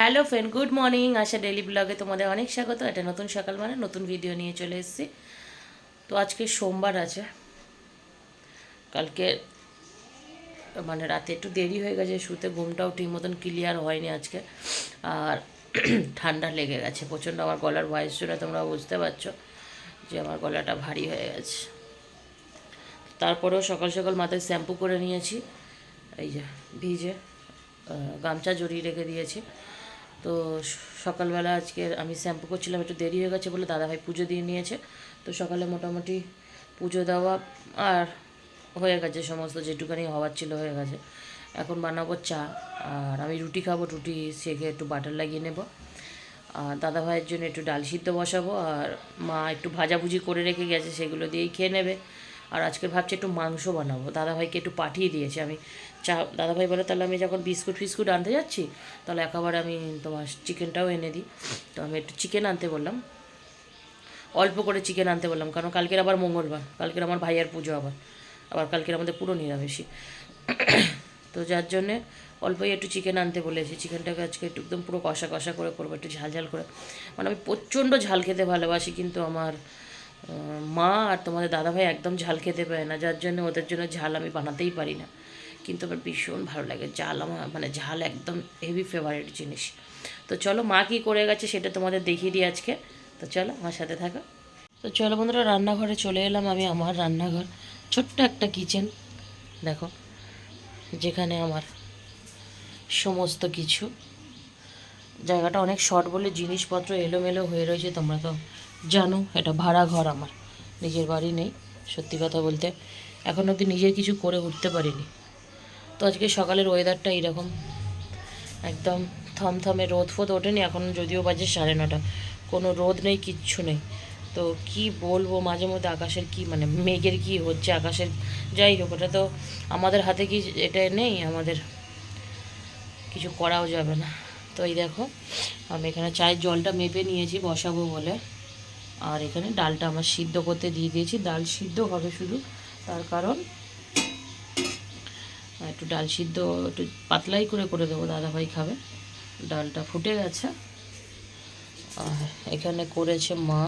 Hello friend good morning Asha daily ব্লগে তোমাদের অনেক স্বাগত। এটা নতুন সকাল মানে নতুন ভিডিও নিয়ে চলে এসেছি। তো আজকে সোমবার আছে। কালকে মানে রাতে একটু দেরি হয়ে গেছে, শুতে ঘুমটাও ঠিক মতন ক্লিয়ার হয়নি আজকে। আর ঠান্ডা লেগে গেছে। প্রচণ্ড আমার গলার ভয়েস শুনে তোমরা বুঝতে পারছ যে আমার গলাটা ভারী হয়ে গেছে। তারপরেও সকাল সকাল মাথায় শ্যাম্পু করে নিয়েছি। এই যে, ভিজে গামছা জড়িয়ে রেখে দিয়েছি। তো সকালবেলা আজকে আমি শ্যাম্পু করছিলাম, একটু দেরি হয়ে গেছে বলে দাদাভাই পুজো দিয়ে নিয়েছে। তো সকালে মোটামুটি পুজো দেওয়া আর হয়ে গেছে, সমস্ত যেটুকানি হওয়ার ছিল হয়ে গেছে। এখন বানাবো চা, আর আমি রুটি খাব, রুটি সেকে একটু বাটার লাগিয়ে নেব। আর দাদা ভাইয়ের জন্য একটু ডাল সিদ্ধ বসাবো, আর মা একটু ভাজাভুজি করে রেখে গেছে, সেগুলো দিয়েই খেয়ে নেবে। আর আজকে ভাবছি একটু মাংস বানাবো। দাদাভাইকে একটু পাঠিয়ে দিয়েছি আমি। চা, দাদাভাই বলে তাহলে আমি যখন বিস্কুট ফিস্কুট আনতে যাচ্ছি, তাহলে একেবারে আমি তোমার চিকেনটাও এনে দিই। তো আমি একটু চিকেন আনতে বললাম। অল্প করে চিকেন আনতে বললাম, কারণ কালকের আবার মঙ্গলবার, কালকের আমার ভাইয়ার পুজো আবার। আবার কালকের আমাদের পুরো নিরামিষই। তো যার জন্যে অল্পই একটু চিকেন আনতে বলেছি। চিকেনটাকে আজকে একটু একদম পুরো কষা কষা করে করব, একটু ঝাল ঝাল করে। মানে আমি প্রচণ্ড ঝাল খেতে ভালোবাসি, কিন্তু আমার মা আর তোমাদের দাদাভাই একদম ঝাল খেতে পারে না, যার জন্য ওদের জন্য ঝাল আমি বানাতেই পারি না। কিন্তু আমার ভীষণ ভালো লাগে, ঝাল আমার মানে ঝাল একদম হেভি ফেভারিট জিনিস। তো চলো মা কী করে গেছে সেটা তোমাদের দেখিয়ে দিই আজকে। তো চলো আমার সাথে থাকো। তো চলো বন্ধুরা, রান্নাঘরে চলে এলাম আমি আমার রান্নাঘর। ছোট্ট একটা কিচেন দেখো, যেখানে আমার সমস্ত কিছু। জায়গাটা অনেক শর্ট বলে জিনিসপত্র এলোমেলো হয়ে রয়েছে, তোমরা তো জানো, এটা ভাড়া ঘর আমার। নিজের বাড়ি নেই, সত্যি কথা বলতে। এখন অবধি নিজের কিছু করে উঠতে পারিনি। তো আজকে সকালের ওয়েদারটা এইরকম। একদম থমথমে রোদ ফোদ ওঠেনি, এখন যদিও বাজে সাড়ে নটা। কোনো রোদ নেই, কিচ্ছু নেই। তো কি বলব, মাঝে মধ্যে আকাশের কি মানে মেঘের কি হচ্ছে, আকাশের যাই হোক, ওটা তো আমাদের হাতে কি এটা নেই, আমাদের কিছু করাও যাবে না। তো এই দেখো, আমি এখানে চায়ের জলটা মেপে নিয়েছি, বসাবো বলে। আর এখানে ডালটা আমার সিদ্ধ করতে দিয়ে দিয়েছি। ডাল সিদ্ধ হবে শুধু, তার কারণ একটু ডাল সিদ্ধ একটু পাতলাই করে করে দেবো, দাদাভাই খাবে। ডালটা ফুটে গেছে। আর এখানে করেছে মা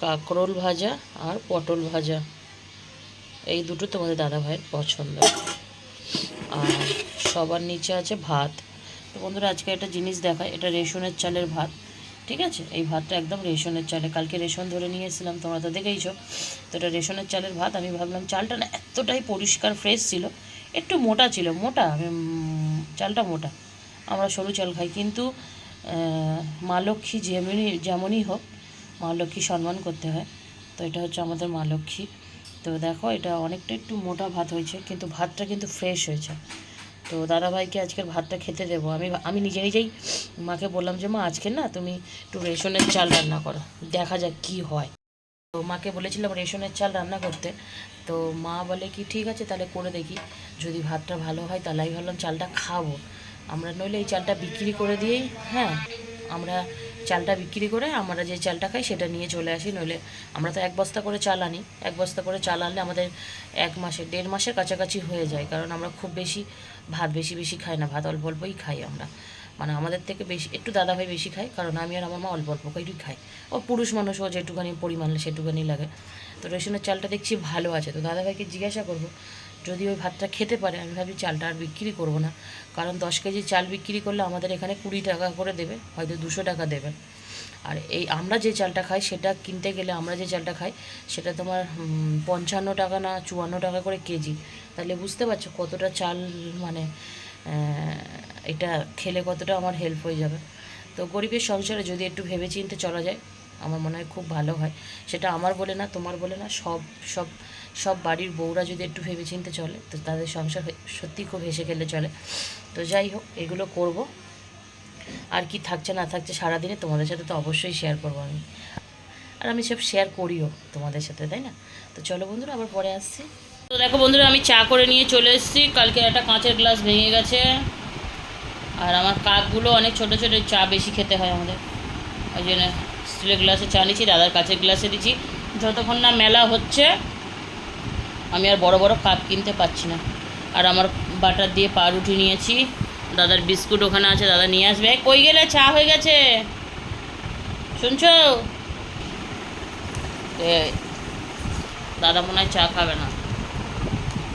কাঁকরোল ভাজা আর পটল ভাজা। এই দুটো তোমাদের দাদাভাইয়ের পছন্দ। আর সবার নিচে আছে ভাত। তো বন্ধুরা, আজকে একটা জিনিস দেখায় এটা রেশনের চালের ভাত। ঠিক আছে? এই ভাতটা একদম রেশনের চালে, কালকে রেশন ধরে নিয়ে এসেছিলাম তোমরা তো দেখেইছো। তো এটা রেশনের চালের ভাত, আমি ভাবলাম চালটা না এতটাই পরিষ্কার ফ্রেশ ছিল, একটু মোটা ছিল, মোটা চালটা মোটা। আমরা সরু চাল খাই, কিন্তু মা লক্ষ্মী যেমনই যেমনই হোক, মা লক্ষ্মী সম্মান করতে হয়। তো এটা হচ্ছে আমাদের মা লক্ষ্মী। তো দেখো, এটা অনেকটা একটু মোটা ভাত হয়েছে, কিন্তু ভাতটা কিন্তু ফ্রেশ হয়েছে। তো দাদাভাইকে আজকের ভাতটা খেতে দেবো। আমি আমি নিজে নিজেই মাকে বললাম যে, মা, আজকে না তুমি একটু রেশনের চাল রান্না করো, দেখা যাক কি হয়। তো মাকে বলেছিলাম রেশনের চাল রান্না করতে। তো মা বলে কি, ঠিক আছে, তাহলে করে দেখি। যদি ভাতটা ভালো হয়, তাহলে আমি ভাবলাম চালটা খাব। আমরা নইলে এই চালটা বিক্রি করে দিয়েই হ্যাঁ আমরা চালটা বিক্রি করে আমরা যে চালটা খাই সেটা নিয়ে চলে আসি, নইলে আমরা তো এক বস্তা করে চাল আনি। এক বস্তা করে চাল আনলে আমাদের এক মাসে, দেড় মাসের কাছাকাছি হয়ে যায়, কারণ আমরা খুব বেশি ভাত বেশি বেশি খাই না, ভাত অল্প অল্পই খাই আমরা। মানে আমাদের থেকে বেশি, একটু দাদাভাই বেশি খাই কারণ আমি আর আমার মা অল্প অল্প করেই খাই। ও পুরুষ মানুষও যেটুখানি পরিমাণ সেটুখানি লাগে। তো রেশনের চালটা দেখছি ভালো আছে, তো দাদাভাইকে জিজ্ঞাসা করব যদি ওই ভাতটা খেতে পারে, আমি ভাবি চালটা আর বিক্রি করব না। কারণ দশ কেজি চাল বিক্রি করলে আমাদের এখানে কুড়ি টাকা করে দেবে, হয়তো দুশো টাকা দেবে। আর এই আমরা যে চালটা খাই, সেটা কিনতে গেলে আমরা যে চালটা খাই, সেটা তোমার পঞ্চান্ন টাকা না চুয়ান্ন টাকা করে কেজি। তাহলে বুঝতে পারছ কতটা চাল মানে এটা খেলে কতটা আমার হেল্প হয়ে যাবে। তো গরিবের সংসারে যদি একটু ভেবে চিন্তে চলা যায়, আমার মনে হয় খুব ভালো হয়। সেটা আমার বলে না, তোমার বলে না, সব সব সব বাড়ির বউরা যদি একটু ভেবে চিন্তে চলে, তো তাদের সংসার সত্যি খুব হেসে খেলে চলে। তো যাই হোক, এগুলো করব। আর কি থাকছে না থাকছে সারাদিনে তোমাদের সাথে তো অবশ্যই শেয়ার করব আমি। আর আমি সব শেয়ার করিও তোমাদের সাথে, তাই না? তো চলো বন্ধুরা, আবার পরে আসছি। তো দেখো বন্ধুরা, আমি চা করে নিয়ে চলে এসেছি। কালকে একটা কাঁচের গ্লাস ভেঙে গেছে। আর আমার কাপগুলো অনেক ছোটো ছোটো চা বেশি খেতে হয় আমাদের। ওই জন্য স্টিলের গ্লাসে চা নিচ্ছি, দাদার কাঁচের গ্লাসে দিচ্ছি। যতক্ষণ না মেলা হচ্ছে আমি আর বড় বড় কাপ কিনতে পারছি না। আর আমার বাটার দিয়ে পা পাউরুটি নিয়েছি। দাদার বিস্কুট ওখানে আছে দাদা নিয়ে আসবে। কই গেলে? চা হয়ে গেছে। শুনছো? দাদা মনে হয় চা খাবে না।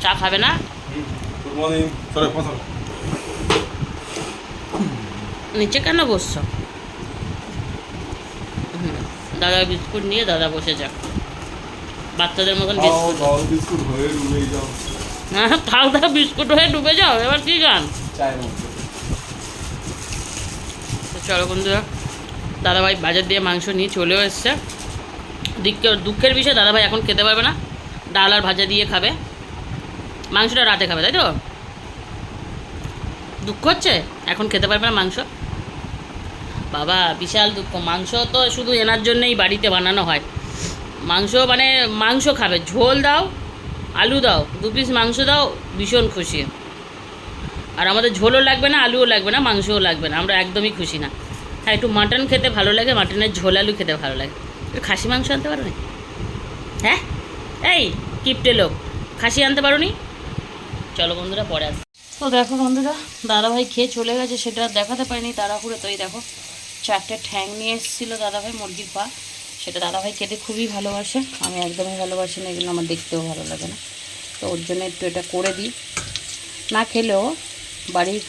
চা খাবে না? নিচে কেন বসছো? দাদা বিস্কুট নিয়ে দাদা বসে যাক। বাচ্চাদের মতন বিস্কুট। হয়ে রুমেই যাও। হ্যাঁ খাও দাও বিস্কুট হয়ে ডুবে যাও। এবার কি গান? চলো বন্ধুরা দাদাভাই বাজার দিয়ে মাংস নিয়ে চলেও এসছে। দুঃখের বিষয় দাদাভাই এখন খেতে পারবে না। ডাল আর ভাজা দিয়ে খাবে। মাংসটা রাতে খাবে তাই তো? দুঃখ হচ্ছে? এখন খেতে পারবে না মাংস? বাবা বিশাল দুঃখ। মাংস তো শুধু এনার জন্যই বাড়িতে বানানো হয়। মাংস মানে মাংস খাবে। ঝোল দাও, আলু দাও, দু পিস মাংস দাও, ভীষণ খুশি। আর আমাদের ঝোলও লাগবে না, আলুও লাগবে না, মাংসও লাগবে না, আমরা একদমই খুশি না। হ্যাঁ একটু মাটন খেতে ভালো লাগে, মাটনের ঝোল আলু খেতে ভালো লাগে। একটু খাসি মাংস আনতে পারো নি? হ্যাঁ? এই, কিপটে লোক, খাসি আনতে পারো নি? চলো বন্ধুরা, পরে আস। তো দেখো বন্ধুরা, দাদাভাই খেয়ে চলে গেছে, সেটা দেখাতে পারিনি, তাড়াহুড়ো, তো এই দেখো, চারটে ঠ্যাং নিয়ে এসেছিল দাদাভাই মুরগির পা। সেটা দাদাভাই খেতে খুবই ভালোবাসে। আমি একদমই ভালোবাসি না, এগুলো আমার দেখতেও ভালো লাগে না। তো ওর জন্য একটু এটা করে দিই। না খেলেও বাড়ির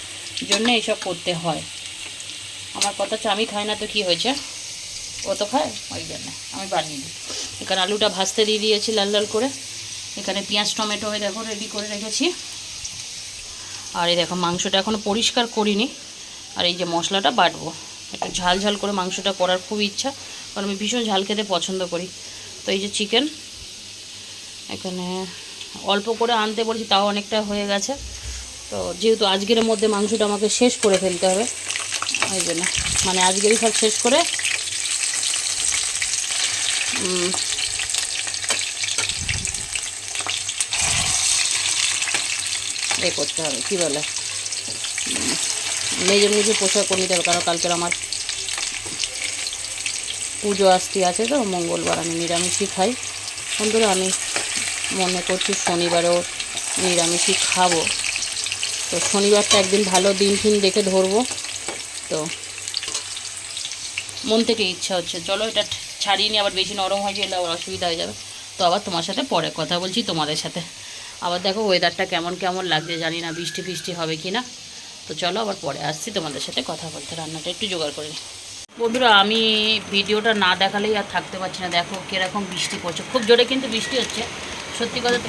জন্য এইসব করতে হয়। আমার কথা হচ্ছে, আমি খাই না তো কি হয়েছে? ও তো খায়? ওই জন্য আমি বানিয়ে দিই। এখানে আলুটা ভাজতে দিয়ে দিয়েছি লাল লাল করে। এখানে পেঁয়াজ, টমেটো হয়ে দেখো রেডি করে রেখেছি। আর এই দেখো, মাংসটা এখনও পরিষ্কার করিনি। আর এই যে মশলাটা বাটবো। একটু ঝাল ঝাল করে মাংসটা করার খুব ইচ্ছা। কারণ আমি ভীষণ ঝাল খেতে পছন্দ করি। তো এই যে চিকেন এখানে অল্প করে আনতে বলছি, তাও অনেকটা হয়ে গেছে। তো যেহেতু আজকের মধ্যে মাংসটা আমাকে শেষ করে ফেলতে হবে ওই জন্য। মানে আজকেরই সব শেষ করে এ করতে হবে, কী বলে? মেজে মেজে পোশাক করে নিতে হবে কারণ কালকের আমার পুজো আসতে আছে তো, মঙ্গলবার আমি নিরামিষই খাই। বন্ধুরা, আমি মনে করছি শনিবারেও নিরামিষই খাব। তো শনিবারটা একদিন ভালো দিন ফিন দেখে ধরবো। তো মন থেকে ইচ্ছা হচ্ছে, চলো এটা ছাড়িয়ে নিয়ে আবার বেশি নরম হয়ে গেলে আবার অসুবিধা হয়ে যাবে। তো আবার তোমার সাথে পরে কথা বলছি তোমাদের সাথে। আবার দেখো ওয়েদারটা কেমন কেমন লাগছে জানি না, বৃষ্টি ফিষ্টি হবে কি না তো চলো আবার পরে আসছি তোমাদের সাথে কথা বলতে, রান্নাটা একটু জোগাড় করে নিই। বন্ধুরা, আমি ভিডিওটা না দেখালেই আর থাকতে পারছি না। দেখো কীরকম বৃষ্টি পড়ছে। খুব জোরে কিন্তু বৃষ্টি হচ্ছে। সত্যি কথা তো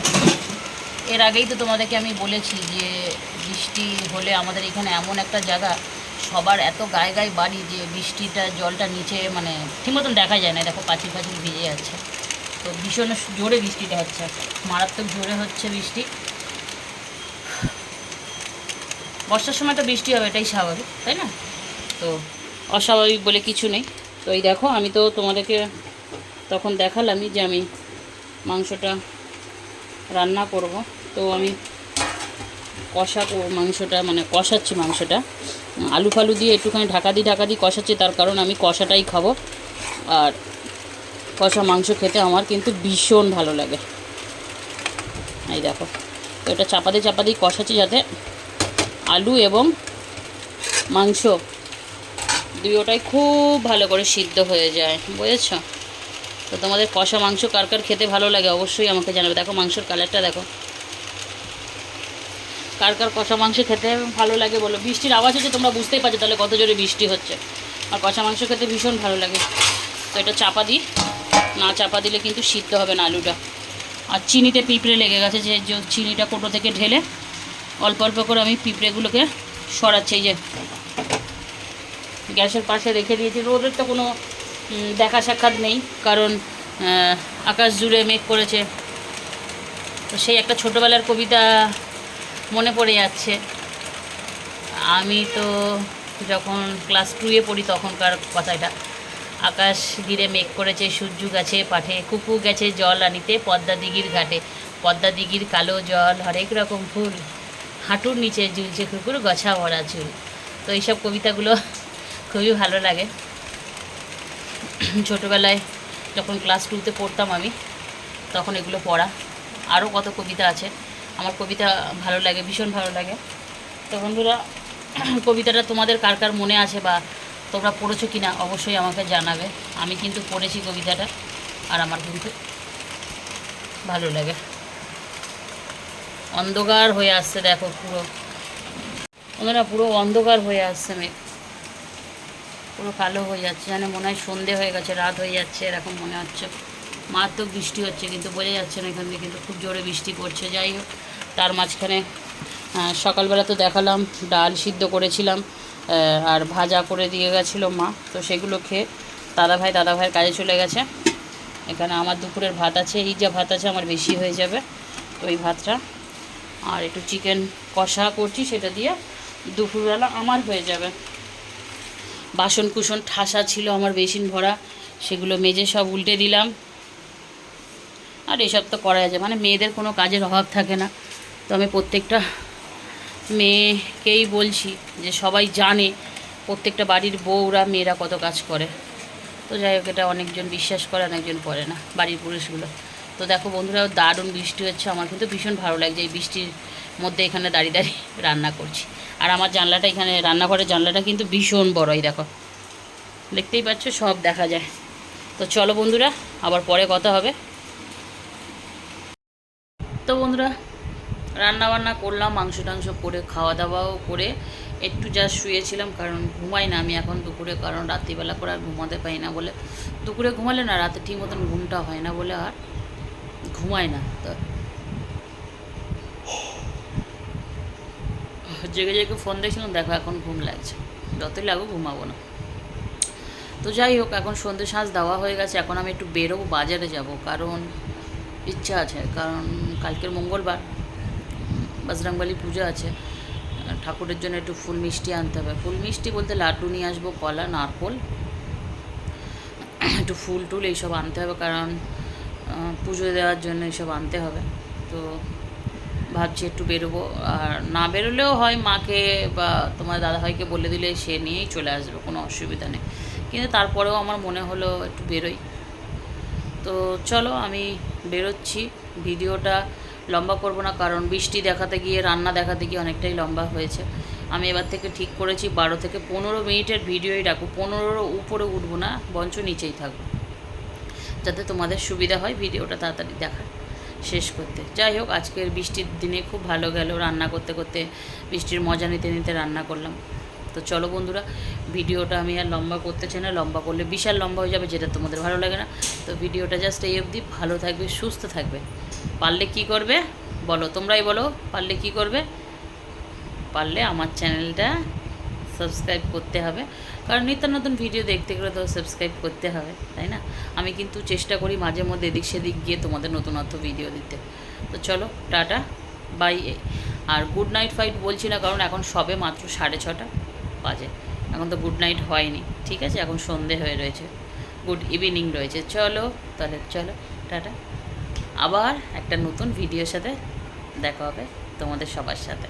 এর আগেই তো তোমাদেরকে আমি বলেছি যে, বৃষ্টি হলে আমাদের এখানে এমন একটা জায়গা, সবার এত গায়ে গায়ে বাড়ি যে বৃষ্টিটা, জলটা নিচে মানে ঠিক মতন দেখা যায় না। দেখো পাঁচিল পাঁচিল ভিজে যাচ্ছে। তো ভীষণ জোরে বৃষ্টিটা হচ্ছে। মারাত্মক জোরে হচ্ছে বৃষ্টি। বর্ষার সময় তো বৃষ্টি হবে, এটাই স্বাভাবিক, তাই না? তো অস্বাভাবিক বলে কিছু নেই। তো এই দেখো, আমি তো তোমাদেরকে তখন দেখালামই যে আমি মাংসটা রান্না করব। তো আমি কষা মাংসটা মানে কষাচ্ছি মাংসটা। আলু ফালু দিয়ে একটুখানি ঢাকা দিয়ে ঢাকা দিয়ে কষাচ্ছি, তার কারণ আমি কষাটাই খাব। আর কষা মাংস খেতে আমার কিন্তু ভীষণ ভালো লাগে। এই দেখো, তো এটা চাপা দিয়ে চাপা দিয়ে কষাচ্ছি যাতে আলু এবং মাংস দুটোটাই খুব ভালো করে সিদ্ধ হয়ে যায়, বুঝেছ? তো তোমাদের কষা মাংস কার কার খেতে ভালো লাগে অবশ্যই আমাকে জানাবে। দেখো মাংসের কালারটা দেখো। কার কার কষা মাংস খেতে ভালো লাগে বলো। বৃষ্টির আওয়াজ হচ্ছে তোমরা বুঝতেই পারছ তাহলে কত জোরে বৃষ্টি হচ্ছে। আর কষা মাংস খেতে ভীষণ ভালো লাগে। তো এটা চাপা দিই। না চাপা দিলে কিন্তু সিদ্ধ হবে না আলুটা। আর চিনিতে পিঁপড়ে লেগে গেছে যে চিনিটা কোটো থেকে ঢেলে অল্প অল্প করে আমি পিঁপড়েগুলোকে সরাচ্ছি যে। গ্যাসের পাশে রেখে দিয়েছি। রোদের তো কোনো দেখা সাক্ষাৎ নেই, কারণ আকাশ জুড়ে মেঘ করেছে। তো সেই একটা ছোটোবেলার কবিতা মনে পড়ে যাচ্ছে। আমি তো যখন ক্লাস টুয়ে পড়ি তখনকার কথাটা। আকাশ ঘিরে মেঘ করেছে, সূর্য গেছে পাঠে কুকু গেছে জল আনিতে, পদ্মা দিঘির ঘাটে। পদ্মা দিঘির কালো জল, হরেক রকম ফুল, হাঁটুর নিচে ঝুলছে কুকুর, গছা ভরা চুল তো এইসব কবিতাগুলো খুবই ভালো লাগে। ছোটোবেলায় যখন ক্লাস টুতে পড়তাম আমি, তখন এগুলো পড়া। আরও কত কবিতা আছে। আমার কবিতা ভালো লাগে, ভীষণ ভালো লাগে। তো বন্ধুরা, কবিতাটা তোমাদের কার কার মনে আছে বা তোমরা পড়েছো কি না অবশ্যই আমাকে জানাবে। আমি কিন্তু পড়েছি কবিতাটা, আর আমার কিন্তু ভালো লাগে। অন্ধকার হয়ে আসছে, দেখো পুরো। ওনারা পুরো অন্ধকার হয়ে আসছে মেঘ। পুরো কালো হয়ে যাচ্ছে যেন মনে হয় সন্ধে হয়ে গেছে, রাত হয়ে যাচ্ছে, এরকম মনে হচ্ছে। মারাত্মক বৃষ্টি হচ্ছে, কিন্তু বোঝা যাচ্ছে না এখান থেকে কিন্তু খুব জোরে বৃষ্টি পড়ছে। যাই হোক, তার মাঝখানে সকালবেলা তো দেখালাম, ডাল সিদ্ধ করেছিলাম আর ভাজা করে দিয়ে গেছিল মা। তো সেগুলো খেয়ে দাদা ভাই, দাদা ভাইয়ের কাজে চলে গেছে। এখানে আমার দুপুরের ভাত আছে, এই যা ভাত আছে আমার বেশি হয়ে যাবে, তো এই ভাতটা। আর একটু চিকেন কষা করছি, সেটা দিয়ে দুপুরবেলা আমার হয়ে যাবে। বাসন কুসন ঠাসা ছিল আমার বেসিন ভরা, সেগুলো মেজে সব উল্টে দিলাম। আর এসব তো করা যায় মানে মেয়েদের কোনো কাজের অভাব থাকে না। তো আমি প্রত্যেকটা মেয়েকেই বলছি যে সবাই জানে, প্রত্যেকটা বাড়ির বউরা মেয়েরা কত কাজ করে। তো যাই হোক, এটা অনেকজন বিশ্বাস করে, অনেকজন করে না, বাড়ির পুরুষগুলো। তো দেখো বন্ধুরা, দারুণ বৃষ্টি হচ্ছে, আমার কিন্তু ভীষণ ভালো লাগছে এই বৃষ্টির মধ্যে এখানে দাঁড়িয়ে দাঁড়িয়ে রান্না করছি। আর আমার জানলাটা এখানে, রান্নাঘরের জানলাটা কিন্তু ভীষণ বড়ই, দেখো। দেখতেই পাচ্ছ, সব দেখা যায়। তো চলো বন্ধুরা, আবার পরে কথা হবে। তো বন্ধুরা রান্না বান্না করলাম, মাংস টাংস করে খাওয়া দাওয়াও করে। একটু যা শুয়েছিলাম, কারণ ঘুমাই না আমি এখন দুপুরে, কারণ রাত্রিবেলা করে আর ঘুমাতে পাই না বলে। দুপুরে ঘুমালে না, রাতে ঠিক মতন ঘুমটা হয় না বলে আর ঘুমাই না। তো জেগে জেগে ফোন দেখছিলাম, দেখো এখন ঘুম লাগছে। যতই লাগুক ঘুমাবো না। তো যাই হোক, এখন সন্ধ্যে সাঁজ দেওয়া হয়ে গেছে, এখন আমি একটু বেরোবো, বাজারে যাব, কারণ ইচ্ছা আছে, কারণ কালকের মঙ্গলবার, বজরংবলী পুজো আছে। ঠাকুরের জন্য একটু ফুল মিষ্টি আনতে হবে। ফুল মিষ্টি বলতে লাড্ডু নিয়ে আসব, কলা, নারকোল, একটু ফুল টুল এইসব আনতে হবে, কারণ পুজো দেওয়ার জন্য এইসব আনতে হবে। তো ভাবছি একটু বেরোবো। আর না বেরোলেও হয় মাকে বা তোমার দাদাভাইকে বলে দিলে সে নিয়েই চলে আসবে, কোনো অসুবিধা নেই। কিন্তু তারপরেও আমার মনে হলো একটু বেরোই। তো চলো আমি বেরোচ্ছি। ভিডিওটা লম্বা করব না, কারণ বৃষ্টি দেখাতে গিয়ে, রান্না দেখাতে গিয়ে অনেকটাই লম্বা হয়েছে। আমি এবার থেকে ঠিক করেছি, বারো থেকে পনেরো মিনিটের ভিডিওই রাখব। পনেরোর উপরে উঠবো না বঞ্চ নিচেই থাকব। যাতে তোমাদের সুবিধা হয় ভিডিওটা তাড়াতাড়ি দেখা শেষ করতে। যাই হোক, আজকের বৃষ্টির দিনে খুব ভালো গেল। রান্না করতে করতে বৃষ্টির মজা নিতে নিতে রান্না করলাম। তো চলো বন্ধুরা, ভিডিওটা আমি আর লম্বা করতে চাই না। লম্বা করলে বিশাল লম্বা হয়ে যাবে, যেটা তোমাদের ভালো লাগে না। তো ভিডিওটা জাস্ট এই অবধি। ভালো থাকবে, সুস্থ থাকবে। পারলে কি করবে? বলো, তোমরাই বলো, পারলে কি করবে? পারলে আমার চ্যানেলটা সাবস্ক্রাইব করতে হবে। কারণ নিত্য নতুন ভিডিও দেখতে গেলে তো সাবস্ক্রাইব করতে হবে, তাই না? আমি কিন্তু চেষ্টা করি মাঝে মধ্যে এদিক সেদিক গিয়ে তোমাদের নতুনত্ব ভিডিও দিতে। তো চলো, টাটা বাই আর গুড নাইট ফাইট বলছি না, কারণ এখন সবে মাত্র সাড়ে ছটা বাজে। এখন তো গুড নাইট হয়নি, ঠিক আছে? এখন সন্ধে হয়ে রয়েছে। গুড ইভিনিং রয়েছে। চলো, তাহলে চলো, টাটা। আবার একটা নতুন ভিডিওর সাথে দেখা হবে তোমাদের সবার সাথে।